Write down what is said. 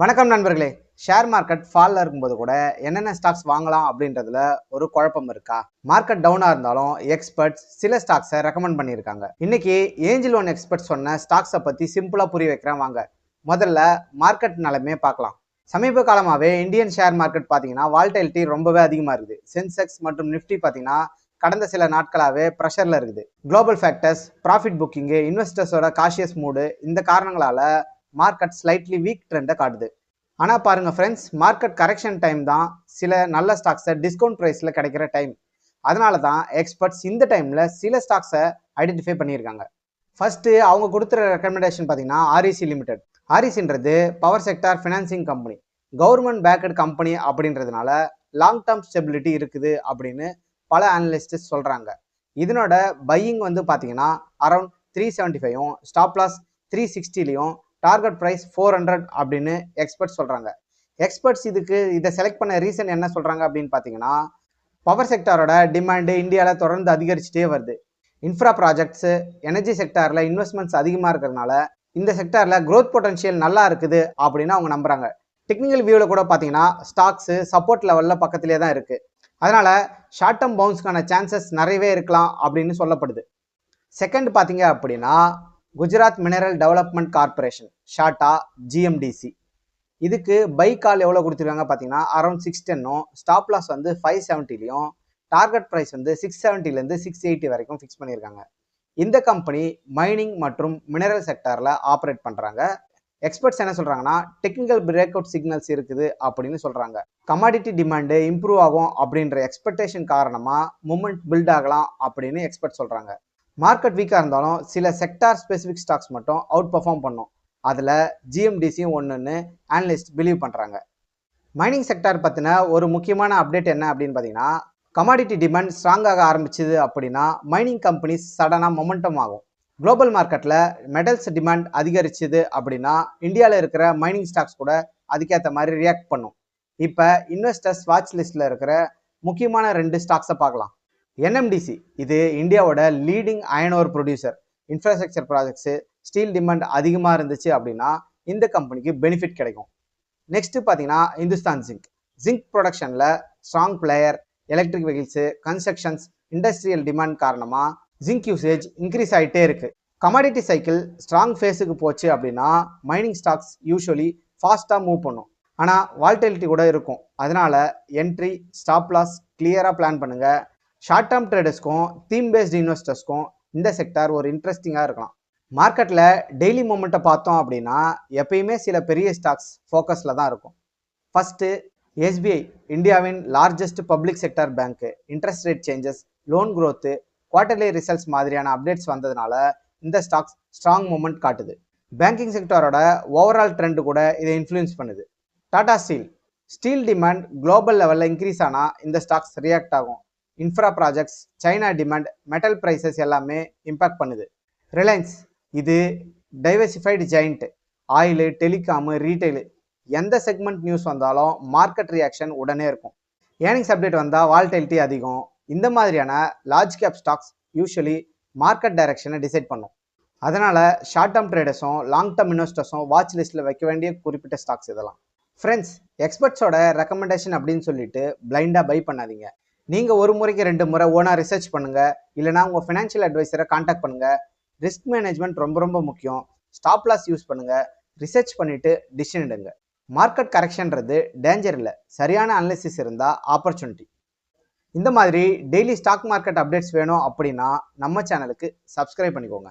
வணக்கம் நண்பர்களே. Share market ஃபாலில் இருக்கும்போது கூட என்னென்ன ஸ்டாக்ஸ் வாங்கலாம் அப்படின்றதுல ஒரு குழப்பம் இருக்கா? மார்க்கெட் டவுனாக இருந்தாலும் எக்ஸ்பர்ட்ஸ் சில ஸ்டாக்ஸை ரெக்கமெண்ட் பண்ணியிருக்காங்க. இன்னைக்கு ஏஞ்சல் ஒன் எக்ஸ்பர்ட் சொன்ன ஸ்டாக்ஸை பற்றி சிம்பிளாக புரிய வைக்கிறேன் வாங்க. முதல்ல மார்க்கெட் நிலமே பார்க்கலாம். சமீப காலமாகவே இந்தியன் ஷேர் மார்க்கெட் பார்த்தீங்கன்னா வால்டைலிட்டி ரொம்பவே அதிகமாக இருக்குது. சென்செக்ஸ் மற்றும் நிஃப்டி பார்த்தீங்கன்னா கடந்த சில நாட்களாகவே ப்ரெஷரில் இருக்குது. குளோபல் ஃபேக்டர்ஸ் ப்ராஃபிட் புக்கிங்கு இன்வெஸ்டர்ஸோட காஷியஸ் மூடு இந்த காரணங்களால் மார்க்கெட் ஸ்லைட்லி வீக் ட்ரெண்டை காட்டுது. ஆனால் பாருங்கள் ஃப்ரெண்ட்ஸ் மார்க்கெட் கரெக்ஷன் டைம் தான் சில நல்ல ஸ்டாக்ஸை டிஸ்கவுண்ட் ப்ரைஸில் கிடைக்கிற டைம் அதனால தான் எக்ஸ்பர்ட்ஸ் இந்த டைமில் சில ஸ்டாக்ஸை ஐடென்டிஃபை பண்ணியிருக்காங்க. ஃபர்ஸ்ட்டு அவங்க கொடுத்துற ரெக்கமெண்டேஷன் பார்த்தீங்கன்னா REC limited ஆர்இசின்றது power sector financing company government backed company அப்படின்றதுனால லாங் டேர்ம் ஸ்டெபிலிட்டி இருக்குது அப்படின்னு பல அனலிஸ்டஸ் சொல்கிறாங்க இதனோட பையிங் வந்து பார்த்தீங்கன்னா அரௌண்ட் த்ரீ செவன்ட்டி ஃபைவும் ஸ்டாப் லாஸ் த்ரீ சிக்ஸ்டிலையும் டார்கெட் ப்ரைஸ் ஃபோர் ஹண்ட்ரட் அப்படின்னு எக்ஸ்பர்ட்ஸ் சொல்கிறாங்க எக்ஸ்பர்ட்ஸ் இதுக்கு இதை செலக்ட் பண்ண ரீசன் என்ன சொல்கிறாங்க அப்படின்னு பார்த்தீங்கன்னா பவர் செக்டாரோட டிமாண்டு இந்தியாவில் தொடர்ந்து அதிகரிச்சுட்டே வருது. இன்ஃப்ரா ப்ராஜெக்ட்ஸு எனர்ஜி செக்டாரில் இன்வெஸ்ட்மெண்ட்ஸ் அதிகமாக இருக்கிறதுனால இந்த செக்டாரில் க்ரோத் பொட்டன்ஷியல் நல்லா இருக்குது அப்படின்னு அவங்க நம்புகிறாங்க டெக்னிக்கல் வியூவில் கூட பார்த்தீங்கன்னா ஸ்டாக்ஸு சப்போர்ட் லெவலில் பக்கத்துலேயே தான் இருக்குது அதனால் ஷார்ட் டேர்ம் பவுன்ஸ்க்கான சான்சஸ் நிறையவே இருக்கலாம் அப்படின்னு சொல்லப்படுது. செகண்ட் பார்த்தீங்க அப்படின்னா குஜராத் மினரல் டெவலப்மெண்ட் கார்பரேஷன் ஷார்ட்டா ஜிஎம்டிசி இதுக்கு பை கால் எவ்வளோ கொடுத்துருக்காங்க பார்த்தீங்கன்னா அரௌண்ட் சிக்ஸ் டென்னும் ஸ்டாப் லாஸ் வந்து ஃபைவ் செவன்ட்டிலையும் டார்கெட் ப்ரைஸ் வந்து சிக்ஸ் செவன்ட்டிலேருந்து சிக்ஸ் எயிட்டி வரைக்கும் ஃபிக்ஸ் பண்ணியிருக்காங்க. இந்த கம்பெனி மைனிங் மற்றும் மினரல் செக்டாரில் ஆப்ரேட் பண்ணுறாங்க எக்ஸ்பர்ட்ஸ் என்ன சொல்கிறாங்கன்னா டெக்னிக்கல் பிரேக் அவுட் சிக்னல்ஸ் இருக்குது அப்படின்னு சொல்கிறாங்க கமாடிட்டி டிமாண்டு இம்ப்ரூவ் ஆகும் அப்படின்ற எக்ஸ்பெக்டேஷன் காரணமாக மூமெண்ட் பில்ட் ஆகலாம் அப்படின்னு எக்ஸ்பர்ட் சொல்கிறாங்க மார்க்கெட் வீக்காக இருந்தாலும் சில செக்டார் ஸ்பெசிஃபிக் ஸ்டாக்ஸ் மட்டும் அவுட் பர்ஃபார்ம் பண்ணும். அதில் ஜிஎம்டிசியும் ஒன்றுன்னு அனலிஸ்ட் பிலீவ் பண்ணுறாங்க மைனிங் செக்டார் பற்றின ஒரு முக்கியமான அப்டேட் என்ன அப்படின்னு பார்த்தீங்கன்னா கமாடிட்டி டிமாண்ட் ஸ்ட்ராங்காக ஆரம்பிச்சுது அப்படின்னா மைனிங் கம்பெனிஸ் சடனாக மொமெண்டம் ஆகும். குளோபல் மார்க்கெட்டில் மெடல்ஸ் டிமாண்ட் அதிகரிச்சுது அப்படின்னா இந்தியாவில் இருக்கிற மைனிங் ஸ்டாக்ஸ் கூட அதுக்கேற்ற மாதிரி ரியாக்ட் பண்ணும். இப்போ இன்வெஸ்டர்ஸ் வாட்ச் லிஸ்ட்டில் இருக்கிற முக்கியமான ரெண்டு ஸ்டாக்ஸை பார்க்கலாம். என்எம்டிசி இது இந்தியாவோட leading iron ore producer infrastructure projects steel demand அதிகமாக இருந்துச்சு அப்படின்னா இந்த கம்பெனிக்கு பெனிஃபிட் கிடைக்கும். நெக்ஸ்ட்டு பார்த்தீங்கன்னா இந்துஸ்தான் ஜிங்க் ஜிங்க் ப்ரொடக்ஷனில் strong player electric vehicles constructions industrial demand காரணமாக ஜிங்க் யூசேஜ் இன்க்ரீஸ் ஆகிட்டே இருக்குது கமாடிட்டி சைக்கிள் ஸ்ட்ராங் ஃபேஸுக்கு போச்சு அப்படின்னா மைனிங் ஸ்டாக்ஸ் யூஸ்வலி ஃபாஸ்ட்டாக மூவ் பண்ணும். ஆனால் வால்டிலிட்டி கூட இருக்கும். அதனால் என்ட்ரி ஸ்டாப் லாஸ் கிளியராக பிளான் பண்ணுங்கள் ஷார்ட் டேர்ம் ட்ரேடர்ஸ்க்கும் தீம் பேஸ்ட் இன்வெஸ்டர்ஸ்க்கும் இந்த செக்டார் ஒரு இன்ட்ரெஸ்டிங்காக இருக்கலாம். மார்க்கெட்டில் டெய்லி மூமெண்ட்டை பார்த்தோம் அப்படின்னா எப்பயுமே சில பெரிய ஸ்டாக்ஸ் ஃபோக்கஸில் தான் இருக்கும். ஃபஸ்ட்டு எஸ்பிஐ இந்தியாவின் largest public sector bank interest rate changes loan growth quarterly results மாதிரியான அப்டேட்ஸ் வந்ததுனால இந்த ஸ்டாக்ஸ் ஸ்ட்ராங் மூமெண்ட் காட்டுது. பேங்கிங் செக்டாரோட ஓவரால் ட்ரெண்டு கூட இதை இன்ஃப்ளூயன்ஸ் பண்ணுது. Tata steel steel demand global லெவலில் இன்க்ரீஸ் ஆனால் இந்த ஸ்டாக்ஸ் ரியாக்ட் ஆகும். Infra projects China demand metal prices எல்லாமே இம்பாக்ட் பண்ணுது. ரிலையன்ஸ் இது diversified giant oil telecom retail எந்த செக்மெண்ட் நியூஸ் வந்தாலும் மார்க்கெட் ரியாக்ஷன் உடனே இருக்கும். ஏர்னிங்ஸ் அப்டேட் வந்தால் வால்டைலிட்டி அதிகம். இந்த மாதிரியான large cap stocks usually market டைரக்ஷனை decide பண்ணும். அதனால் ஷார்ட் டேர்ம் ட்ரேடர்ஸும் லாங் டேர்ம் இன்வெஸ்டர்ஸும் வாட்ச் லிஸ்ட்டில் வைக்க வேண்டிய குறிப்பிட்ட ஸ்டாக்ஸ் இதெல்லாம். ஃப்ரெண்ட்ஸ் எக்ஸ்பர்ட்ஸோட ரெக்கமெண்டேஷன் அப்படின்னு சொல்லிட்டு பிளைண்டாக பை பண்ணாதீங்க. நீங்கள் ஒரு முறைக்கு ரெண்டு முறை ஓனாக ரிசர்ச் பண்ணுங்கள் இல்லைனா உங்கள் ஃபினான்ஷியல் அட்வைசரை காண்டாக்ட் பண்ணுங்கள் ரிஸ்க் மேனேஜ்மெண்ட் ரொம்ப ரொம்ப முக்கியம். ஸ்டாப் லாஸ் யூஸ் பண்ணுங்கள் ரிசர்ச் பண்ணிவிட்டு டிசிஷன் எடுங்க. மார்க்கெட் கரெக்ஷன்றது டேஞ்சர் இல்லை. சரியான அனலிசிஸ் இருந்தால் ஆப்பர்ச்சுனிட்டி இந்த மாதிரி டெய்லி ஸ்டாக் மார்க்கெட் அப்டேட்ஸ் வேணும் அப்படின்னா நம்ம சேனலுக்கு சப்ஸ்கிரைப் பண்ணிக்கோங்க.